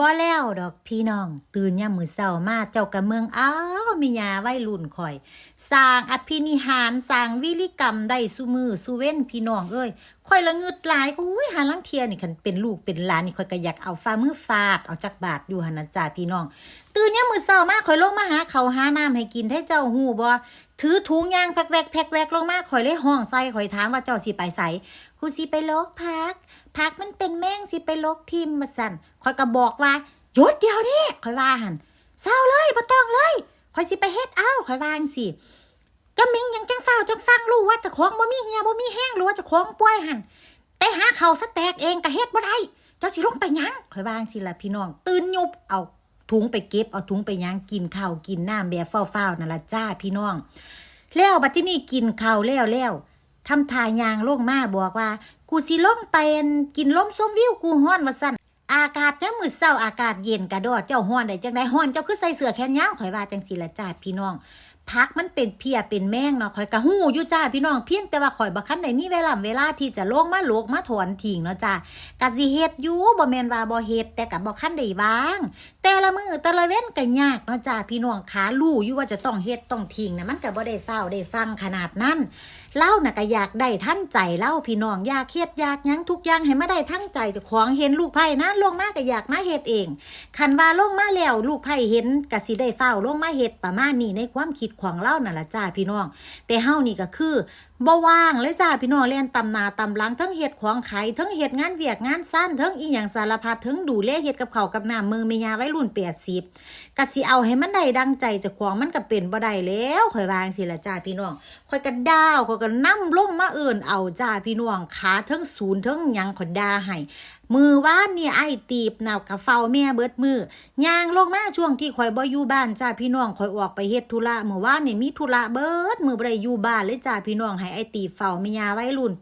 บ่แล้วดอกพี่น้อง ตื่นยามมือเช้ามาเจ้ากะเมืองอ้าวมียาวัยรุ่นข่อย สร้างอภินิหารสร้างวิริกรรมได้ซุมือซุเว้นพี่น้องเอ้ยข่อยละงึดหลายก็อุ้ยหาลังเทียนี่คันเป็นลูกเป็นหลานนี่ข่อยก็อยากเอาฝ่ามือฟาดเอาจักบาทอยู่หันน่ะจ้าพี่น้อง ตื่นยามมือเช้ามาข่อยลงมาหาเข้าวหาน้ำให้กินให้เจ้าฮู้บ่ ถือถุงยางแพ็กแวกแพ็กแวกลงมาข่อยเลยห้องใส่ข่อยถามว่าเจ้าสิไปไสกูสิไปลกพัก พักมันเป็นแม่งสิไปลกทิมมาสั่นข่อยก็บอกว่าหยุดเดียวนี่ข่อยว่าหันเศร้าเลยบ่ต้องเลยข่อยสิไปเฮ็ดเอาข่อยว่าจังสิก็มิงยังจังเฝ้าจังฟังรู้ว่าจะของบ่มีเหียบ่มีแห้งหรือว่าจะของป่วยหันแต่หาเขาสแตกเองก็เฮ็ดบ่ได้เจ้าสิลงไปยังข่อยว่าจังสิละพี่น้อง ตื่นยุบเอา ถุงไปเก็บเอาถุงไปหยังกินข้าวกินน้ำแบบเฝ้าๆนั่นล่ะจ้าพี่น้อง แล้วบัดที่นี่กินข้าวแล้วแล้วทำทายางลงมาบอกว่า กูสิลงไปอั่นกินลมส้มวิวกูฮ้อนว่าสั้นอากาศยังมือเศร้าอากาศเย็นกระโดดเจ้าฮ้อนได้จังไดฮ้อนเจ้าคือใส่เสื้อแขนยาวข่อยว่าจังสิละจ้าพี่น้อง พักมันเป็นเพียเป็นแมงเนาะข่อยกะหู้อยู่จ้าพี่น้องเพียงแต่ว่าข่อยบ่คันได้มีเวลาเวลาที่จะลงมาโลกมาถอนทิ้งเนาะจ้ากะสิเฮ็ดอยู่บ่แม่นว่าบ่เฮ็ดแต่กะบ่คันได้วาง แต่ละมือแต่ละเว้นก็ยากเนาะจ้าพี่น้องขาลู่อยู่ว่าจะต้องเฮ็ดต้องทิ้งนะมันก็บ่ได้เฝ้าได้ฟังขนาดนั้น เล่าน่ะก็อยากได้ท่านใจเล่าพี่น้องอยากเครียดอยากยั้งทุกอย่างให้มาได้ทั้งใจเจ้าของเห็นลูกไผ่นะลงมาก็อยากมาเฮ็ดเองคันว่าลงมาแล้วลูกไผ่เห็นก็สิได้เฝ้าลงมาเฮ็ดประมาณนี้ในความคิดของเล่านั่นละจ้าพี่น้อง แต่เฮานี่ก็คือ บ่ว่างเลยจ้าพี่น้องเล่นตำนาตำลังทั้งเห็ดของไข่ทั้งเห็ดงานเวียกงานสั้นทั้งอีหยังสารพัดทั้งดูแลเห็ดกับเขากับน้ำมือเมียาไว้รุ่น80กะสิเอาให้มันได้ดังใจจะควางมันก็เป็นบ่ได้แล้วข่อยวางสิละจ้าพี่น้องข่อยก็ดาวข่อยก็นั่มลงมาเอิ่นเอาจ้าพี่น้องขาทั้งศูนย์ทั้งหยังข่อยดาให้ มือว่านนี่ไอ้ตีบนาวกะเฝ้าแม่เบิดมือย่างลงมาช่วงที่ข่อยบ่อยู่บ้านจ้าพี่น้องข่อยออกไปเฮ็ดธุระเมื่อวานนี่มีธุระเบิดมือบ่ได้อยู่บ้านเลยจ้าพี่น้องให้ไอ้ตีบเฝ้าแม่ยาไว้รุ่น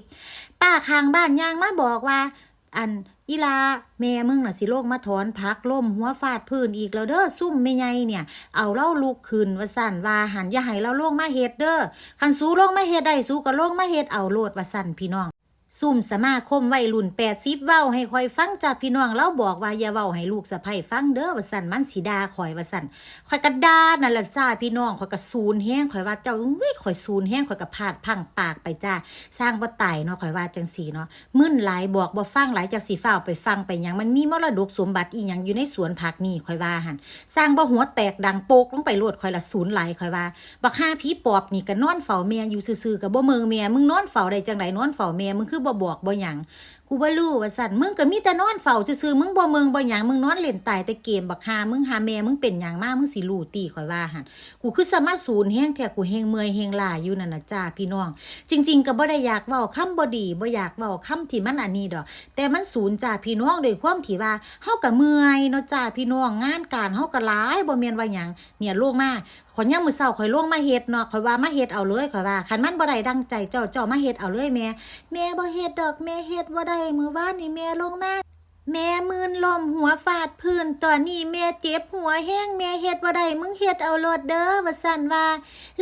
80ป้าข้างบ้านย่างมาบอกว่า อันอีลาแม่มึงน่ะสิโลกมาถอนพักล่มหัวฟาดพื้นอีกแล้วเด้อซุ่มแม่ใหญ่เนี่ย เอาเล่าลูกขึ้นว่าสั่นว่าหันอย่าให้เราลงมาเฮ็ดเด้อคันสู้ลงมาเฮ็ดได้สู้ก็ลงมาเฮ็ดเอาโลดว่าสั่นพี่น้อง ซุ่มสมาคมวัยรุ่น80เว้าให้คอยฟังจ้าพี่น้องเราบอกว่าอย่าเว้าให้ลูกสะใภ้ฟังเด้อว่าสั่นมันสิด่าข่อยว่าสั่นข่อยก็ด่านั่นล่ะจ้าพี่น้องข่อยก็ซูนแห้งข่อยว่าเจ้าอุ้ยข่อยซูนแห้งข่อยก็พาดพังปากไปจ้าสร้างบ่ตายเนาะข่อยว่าจังซี่เนาะมึนหลายบอกบ่ฟังหลายจากสิฟ้าไปฟังไปยังมันมีมรดกสมบัติอีหยังอยู่ในสวนผักนี่ข่อยว่าหันสร้างบ่หัวแตกดังโปกลงไปโลดข่อยละศูนย์หลายข่อยว่าบักห้าผีปอบนี่ก็นอนเฝ้าแม่อยู่ซื่อๆก็บ่เมืองแม่มึงนอนเฝ้าได้จังไดนอนเฝ้าแม่มึงคือบ่บอกบ่หยัง กูบ่รู้ว่าสั่นมึงก็มีแต่นอนเฝ้าซื่อมึงบ่เมืองบ่หยังมึงนอนเล่นตายแต่เกมบักหามึงหาแม่มึงเป็นหยังมากมึงสิรู้ตีข่อยว่าหั่นกูคือสมาศูนย์แฮงแท้กูแฮงเมื่อยแฮงลาอยู่นั่นน่ะจ้าพี่น้อง จริง ๆ ก็บ่ได้อยากเว้าคำบ่ดีบ่อยากเว้าคำที่มันอันนี้ดอก แต่มันศูนย์จ้าพี่น้องโดยความที่ว่าเฮาก็เมื่อยเนาะจ้าพี่น้องงานการเฮาก็หลายบ่แม่นว่าหยังเนี่ยลงมาขอยยามมื้อเช้าข่อยลงมาเฮ็ดเนาะข่อยว่ามาเฮ็ดเอาเลยข่อยว่าคันมันบ่ได้ดังใจเจ้าเจ้ามาเฮ็ดเอาเลยแม่แม่บ่เฮ็ดดอกแม่เฮ็ดบ่ได้มือวานนี่แม่ลงมาแม่มืนลมหัวฟาดพื้นตอนนี้แม่เจ็บหัวแห้งแม่เฮ็ดบ่ได้มึงเฮ็ดเอาโลดเด้อว่าสั่นว่า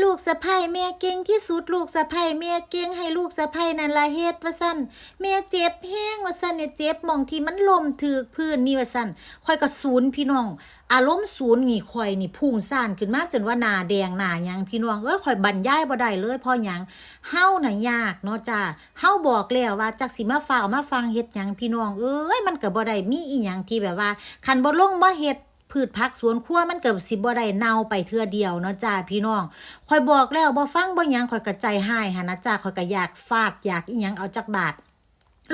ลูกสะใภ้แม่เก่งที่สุดลูกสะใภ้แม่เก่งให้ลูกสะใภ้นั่นละเฮ็ดว่าสั่นแม่เจ็บแห้งว่าสั่นเนี่ยเจ็บมองที่มันลมถือพื้นนี่ว่าสั่นค่อยก็ศูนย์พี่น้อง อารมณ์ศูนย์นี่ข่อยนี่พุ่งซ่านขึ้นมากจนว่าหนาแดงหนายังพี่น้องเอ้ยข่อยบรรยายบ่ได้เลยพราะหยังเฮาน่ะยากเนาะจ้าเฮาบอกแล้วว่าจักสิมาฝ่ามาฟังเฮ็ดหยังพี่น้องเอ้ยมันก็บ่ได้มีอีหยังที่แบบว่าคันบ่ลงมาเฮ็ดพืชผักสวนครัวมันเกิดสิบ่ได้เน่าไปเทื่อเดียวเนาะจ้าพี่น้องข่อยบอกแล้วบ่ฟังบ่ยังข่อยก็ใจหายหั่นนะจ้าข่อยก็อยากฟาดอยากอีหยังเอาจักบาท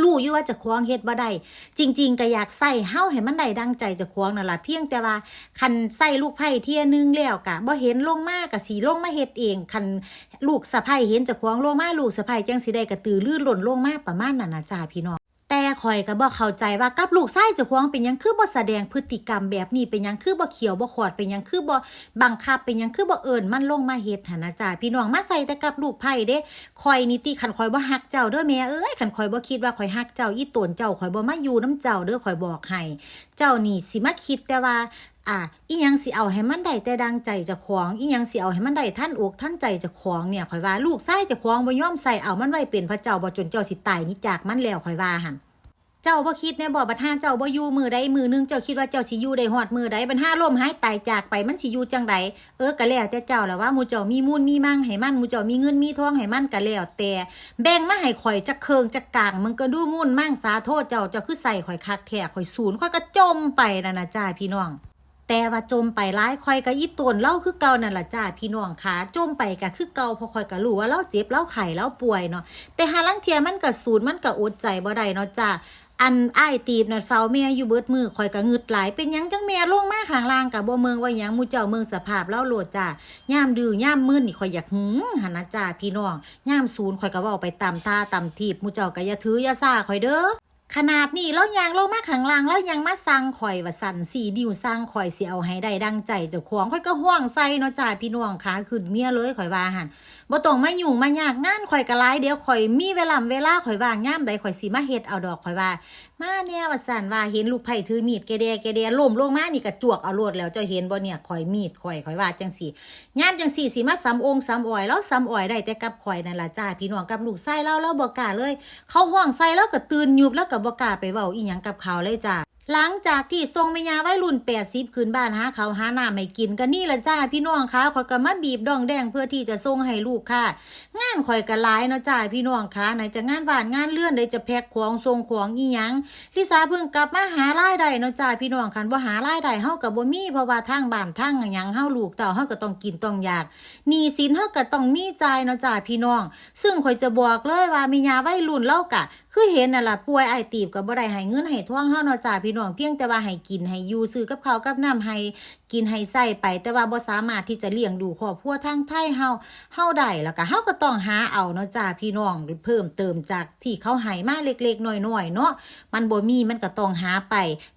รู้อยู่ว่าจะควงเฮ็ดบ่ได้จริง ๆ ก็อยากใส่เฮาให้มันได้ดังใจจะควงนั่นล่ะเพียงแต่ว่าคันใส่ลูกไผ่เที่ยนึงแล้วกะบ่เห็นลงมาก็สิลงมาเฮ็ดเองคันลูกสะไพ่เห็นจะควงลงมาลูกสะไพ่จังสิได้กระตือรือร้นลงมาประมาณนั้นน่ะจ้าพี่น้อง แต่ข่อยก็บ่เข้าใจว่ากับลูกชายเจ้าของเป็นยังคือบ่แสดงพฤติกรรมแบบนี้เป็นยังคือบ่เขียวบ่ขอดเป็นยังคือบ่บังคับเป็นยังคือบ่เอิ้นมันลงมาเฮ็ดหั่นนะจ้าพี่น้องมาใส่แต่กับลูกไผ่เด้ข่อยนี่ติคันข่อยบ่ฮักเจ้าเด้อแม่เอ้ยคันข่อยบ่คิดว่าข่อยฮักเจ้าอีตนเจ้าข่อยบ่มาอยู่น้ำเจ้าเด้อข่อยบอกให้เจ้านี่สิมาคิดแต่ว่าอะอียังสิเอาให้มันได้แต่ดังใจจะของอียังสิเอาให้มันได้ท่านอกท่านใจจะของเนี่ยข่อยว่าลูกชายเจะของบ่ยอมใส่เอามันไว้เป็นพระเจ้าบ่จนเจ้าสิตายนี่จากมันแล้วข่อยว่าหั่น เจ้าบ่คิดแน่บ่บัดห้าเจ้าบ่อยู่มือใดมือหนึงเจ้าคิดว่าเจ้าสิอยู่ได้ฮอดมือใดบัดห้าล่มหายตายจากไปมันสิอยู่จังใดเออก็แล้วแต่เจ้าแหละว่าหมู่เจ้ามีมูลมีมั่งให้มันหมู่เจ้ามีเงินมีทองให้มันก็แล้วแต่แบ่งมาให้ข่อยจักเคิงจักกลางมันก็ดูมูลมั่งสาโทษเจ้าเจ้าคือใส่ข่อยคักแท้ข่อยศูนย์ข่อยก็จมไปนั่นน่ะจ้าพี่น้องแต่ว่าจมไปร้ายคอยก็อีตนเล่าคือเก่านั่นละจ้าพี่น้องขาจมไปก็คือเก่าพอคอยก็รู้ว่าเราเจ็บเราไข้เราป่วยเนาะแต่หาลังเทียมันก็สูญมันก็อดใจบ่ได้เนาะจ้า อันอ้ายตีบนั่นเฝ้าแม่อยู่เบิดมือคอยก็งึดหลายเป็นหยังจังแม่ลงมาข้างล่างก็บ่เมืองว่าหยังหมู่เจ้าเมืองสภาพเล่าโหลดจ้าย่ามดื้อย่ามมึนนี่คอยอยากหึงหันนะจ้าพี่น้องย่ามศูนย์คอยก็เว้าไปตามท่าตามทีบหมู่เจ้าก็อย่าถืออย่าซ่าคอยเด้อขนาดนี้แล้วยางลงมาข้างล่างแล้วยังมาสั่งข่อยว่าสั่นสีดิวสั่งข่อยเสิเอาให้ได้ดังใจเจ้าของข่อยก็ห่วงใส่เนาะจ้าพี่น้องขาขึ้นเมียเลยข่อยว่าหัน บ่ต้องมายุ่งมายากงานข่อยก็หลายเดี๋ยวข่อยมีเวลาเวลาข่อยว่างยามใดข่อยสิมาเฮ็ดเอาดอกข่อยว่า มาเนี่ยว่าสั่นว่าเห็นลูกไผ่ถือมีดแกแดแกแดล้มลงมานี่ก็จวกเอาโลดแล้วเจ้าเห็นบ่เนี่ยข่อยมีดข่อยข่อยว่าจังซี่ยามจังซี่สิมาซ้ำองค์ซ้ำอ้อยแล้วซ้ำอ้อยได้แต่กับข่อยนั่นล่ะจ้าพี่น้องกับลูกไส้เล่าเราบ่กล้าเลย เขาห้องใส่แล้วก็ตื่นยุบแล้วก็บ่กล้าไปเว้าอีหยังกับเขาเลยจ้า หลังจากที่ทรงแม่ยาวัยรุ่น80คืนบ้านหาเขาหาน้ำให้กินก็นี่ละจ้าพี่น้องคะข่อยก็มาบีบดองแดงเพื่อที่จะส่งให้ลูกค่ะ งานข่อยก็หลายเนาะจ้าพี่น้องคะไหนจะงานบ้านงานเลื่อนใดจะแพ็คของส่งของอีหยังลิซาเพิ่งกลับมาหารายได้เนาะจ้าพี่น้องคันบ่าหารายได้เฮาก็บ่มีเพราะว่าทางบ้านทางหยังเฮาลูกเต่าเฮาก็ต้องกินต้องอยากหนี้สินเฮาก็ต้องมีใจเนาะจ้าพี่น้อง ซึ่งข่อยจะบอกเลยว่าเมียาวัยรุ่นเล่ากะ คือเห็นน่ะล่ะป่วยไอตีบก็บ่ได้ให้เงินให้ทองเฮาเนาะจ้าพี่น้องเพียงแต่ว่าให้กินให้อยู่ซื้อกับข้าวกับน้ำให้กินให้ใส่ไปแต่ว่าบ่สามารถที่จะเลี้ยงดูครอบครัวทางไทยเฮาเฮาได้แล้วก็เฮาก็ต้องหาเอาเนาะจ้าพี่น้องเพิ่มเติมจากที่เขาให้มาเล็กๆน้อยๆเนาะมันบ่มีมันก็ต้องหาไป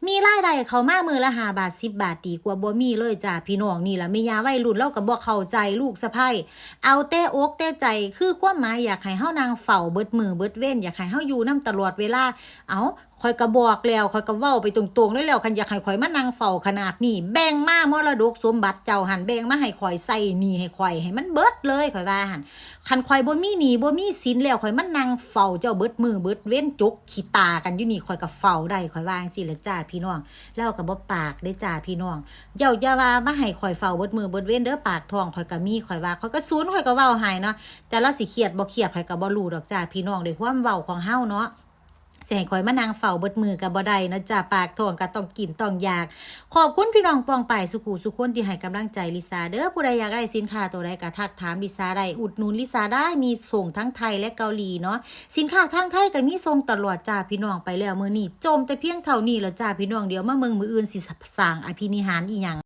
มีรายได้เขามามือละ5บาท10บาทดีกว่าบ่มีเลยจ้าพี่น้องนี่ล่ะแม่ยาวัยรุ่นเราก็บ่เข้าใจลูกสะใภ้เอาแต่อกแต่ใจคือความหมายอยากให้เฮานางเฝ้าเบิดมือเบิดเว้นอยากให้เฮาอยู่นํตลอดเวลา เอา ข่อยก็บอกแล้วข่อยก็เว้าไปตรงๆเลยแล้วคันอยากให้ข่อยมานั่งเฝ้าขนาดนี้ แบ่งมามรดกสมบัติเจ้าหันแบ่งมาให้ข่อยใส่หนี้ให้ข่อยให้มันเบิดเลยข่อยว่าหันคันข่อยบ่มีหนี้บ่มีสินแล้วข่อยมานั่งเฝ้าเจ้าเบิดมือเบิดเว้นจกขี้ตากันอยู่นี่ข่อยก็เฝ้าได้ข่อยว่าจังซี่หละจ้าพี่น้องแล้วก็บ่ปากได้จ้าพี่น้องเอย่าอย่าว่ามาให้ข่อยเฝ้าเบิดมือเบิดเว้นเด้อปากท้องข่อยก็มีข่อยว่าข่อยก็ศูนข่อยก็เว้าให้เนาะแต่เราสิเครียดบ่เครียดข่อยก็บ่รู้ดอกจ้าพี่น้องด้วยความเว้าของเฮาเนาะ สิให้ข่อยมานั่งเฝ้าเบิดมือก็บ่ได้เนาะจ้าปากท้องก็ต้องกินต้องอยาก ขอบคุณพี่น้องปองไปสุขูสุขคนที่ให้กำลังใจลิซาเด้อผู้ใดอยากได้สินค้าตัวใดก็ทักถามลิซาได้อุดหนุนลิซาได้มีส่งทั้งไทยและเกาหลีเนาะสินค้าทางไทยก็มีส่งตลอดจ้าพี่น้องไปแล้วมื้อนี้จมแต่เพียงเท่านี้แล้วจ้าพี่น้องเดี๋ยวมาเมืองมืออื่นสิสร้างอภินิหารอีหยัง